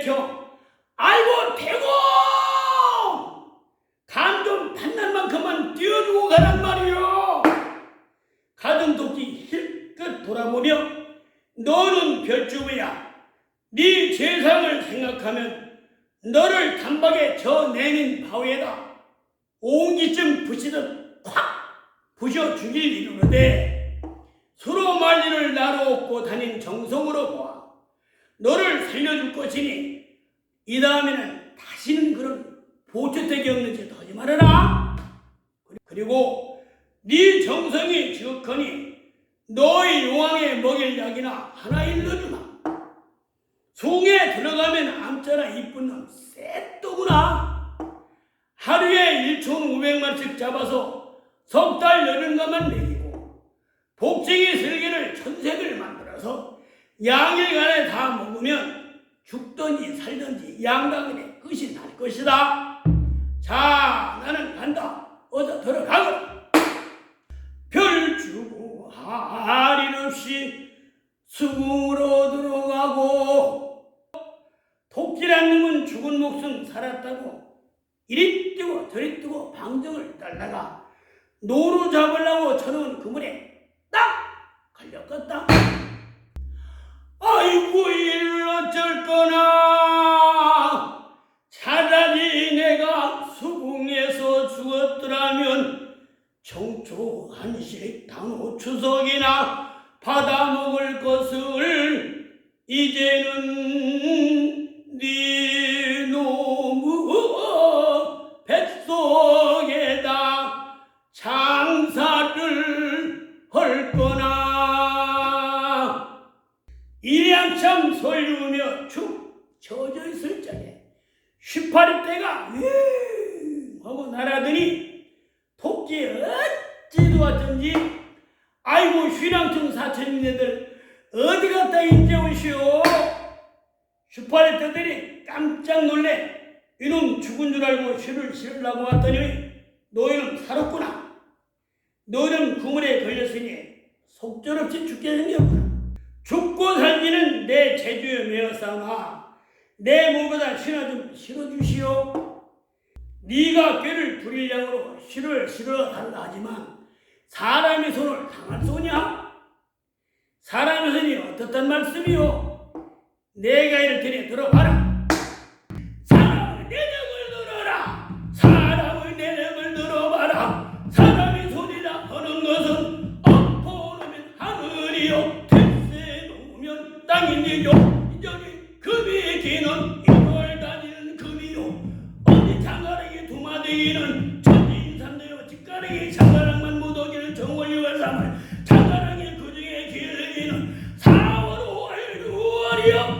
내켜 아이고 대고! 감 좀 받는 만큼만 띄워주고 가란 말이요 가던 도끼 힐끗 돌아보며 너는 별주부야. 네 재상을 생각하면 너를 단박에 저 내는 바위에다 옹기쯤 부시듯 확 부셔 죽일 이르는데 수로 말리를 나로 업고 다닌 정성으로 보아 너를 살려줄 것이니 이 다음에는 다시는 그런 보초택이 없는 짓 하지 말아라. 그리고 네 정성이 지극하니 너의 용왕에 먹일 약이나 하나 일러주 마. 송에 들어가면 암자나 이쁜 놈 쎄또구나. 하루에 1,500만씩 잡아서 석 달 여름가만 먹이고 복쟁이 슬기를 천색을 만들어서 양일간에 다 먹으면 죽든지 살든지 양당근의 끝이 날 것이다. 자, 나는 간다. 어서 들어가거라. 별주고 할일 없이 수궁으로 들어가고 토끼란 놈은 죽은 목숨 살았다고 이리 뛰고 저리 뛰고 방정을 달다가 노루 잡으려고 쳐놓은 그물에 딱 걸렸겠다. 어쩔 거나 차라리 내가 수궁에서 죽었더라면 청초 한식 당호 추석이나 받아 먹을 것을 이제는 축 처져 있을 적에 휘파리 떼가 윙 하고 날아더니 토끼 어찌도 어쩐지 아이고 휘랑청 사천이네들 어디 갔다 인제 오시오 휘파리 떼들이 깜짝 놀래. 이놈 죽은 줄 알고 휘를 실으려고 왔더니 너희는 살았구나. 너는 구물에 걸렸으니 속절없이 죽게 생겼구나. 죽고 살기는 내 재주에 매어 싸우나 내 몸보다 신화 좀 실어주시오. 네가 꾀를 부릴 양으로 실을 실어 달라 하지만 사람의 손을 당할 소냐? 사람의 손이 어떻단 말씀이오? 내가 이를 테니 들어봐라. 사람의 내력을 들어라. 사람의 내력을 들어봐라. 사람의 손이라 하는 것은 엎어놓으면 하늘이요 태세 놓으면 땅이니요 금이 기는 이걸 다니는 금이요. 어디 장가락이 두마대기는 천지인삼대요. 직가락이 장가락만 묻어기는 정월유월 삼월. 장가락이 그중에 길기는 4월 5월 6월이요